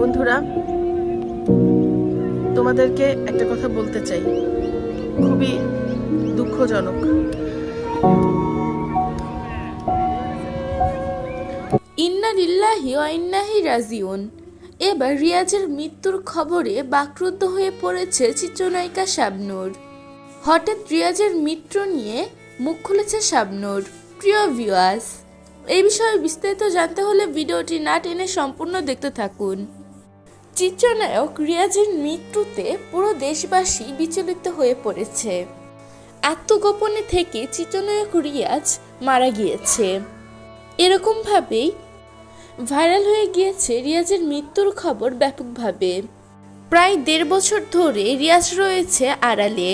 বন্ধুরা, তোমাদেরকে একটা কথা বলতে চাই। খুবই দুঃখজনক। ইন্না লিল্লাহি ইন্নাহি রাজিউন। এবার রিয়াজের মৃত্যুর খবরে বাকরুদ্ধ হয়ে পড়েছে চিত্রনায়িকা শাবনূর। হঠাৎ রিয়াজের মৃত্যু নিয়ে মুখ খুলেছে শাবনূর। প্রিয় ভিউয়ার্স এই বিষয়ে বিস্তারিত জানতে হলে ভিডিওটি না টেনে সম্পূর্ণ দেখতে থাকুন। চিত্রনায়ক রিয়াজের মৃত্যুতে পুরো দেশবাসী বিচলিত হয়ে পড়েছে। আত্মগোপনে থেকে চিত্রনায়ক রিয়াজ মারা গিয়েছে। এরকমভাবেই ভাইরাল হয়ে গিয়েছে রিয়াজের মৃত্যুর খবর ব্যাপকভাবে। প্রায় দেড় বছর ধরে রিয়াজ রয়েছে আড়ালে।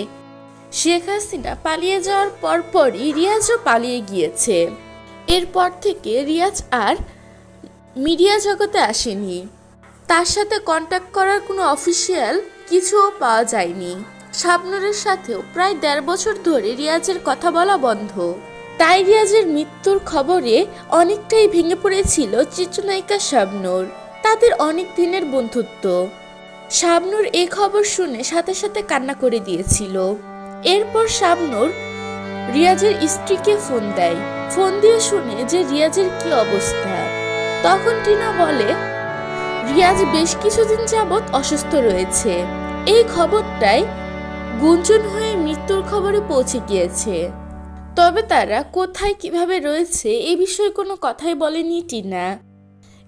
শেখ হাসিনা পালিয়ে যাওয়ার পরপরই রিয়াজও পালিয়ে গিয়েছে। এরপর থেকে রিয়াজ আর মিডিয়া জগতে আসেনি। তার সাথে কন্ট্যাক্ট করার কোনো অফিসিয়াল কিছুও পাওয়া যায়নি। শাবনুরের সাথেও প্রায় দেড় বছর ধরে রিয়াজের কথা বলা বন্ধ। তাই রিয়াজের মৃত্যুর খবরে অনেকটাই ভেঙে পড়েছিল চিত্রনায়িকা শাবনুর। তাদের অনেক দিনের বন্ধুত্ব। শাবনুর এ খবর শুনে সাথে সাথে কান্না করে দিয়েছিল। এরপর শাবনুর রিয়াজের স্ত্রীকে ফোন দেয়। ফোন দিয়ে শুনে যে রিয়াজের কি অবস্থা। তখন টিনা বলে রিয়াজ বেশ কিছুদিন যাবৎ অসুস্থ রয়েছে। এই খবরটাই গুঞ্জন হয়ে মৃত্যুর খবরে পৌঁছে গিয়েছে। তবে তারা কোথায় কীভাবে রয়েছে এ বিষয়ে কোনো কথাই বলেনি টিনা।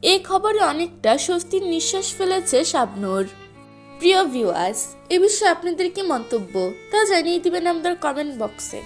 এই খবরে অনেকটা স্বস্তির নিঃশ্বাস ফেলেছে শাবনুর। প্রিয় ভিউয়ার্স, এ বিষয়ে আপনাদের কি মন্তব্য তা জানিয়ে দিবেন আমাদের কমেন্ট বক্সে।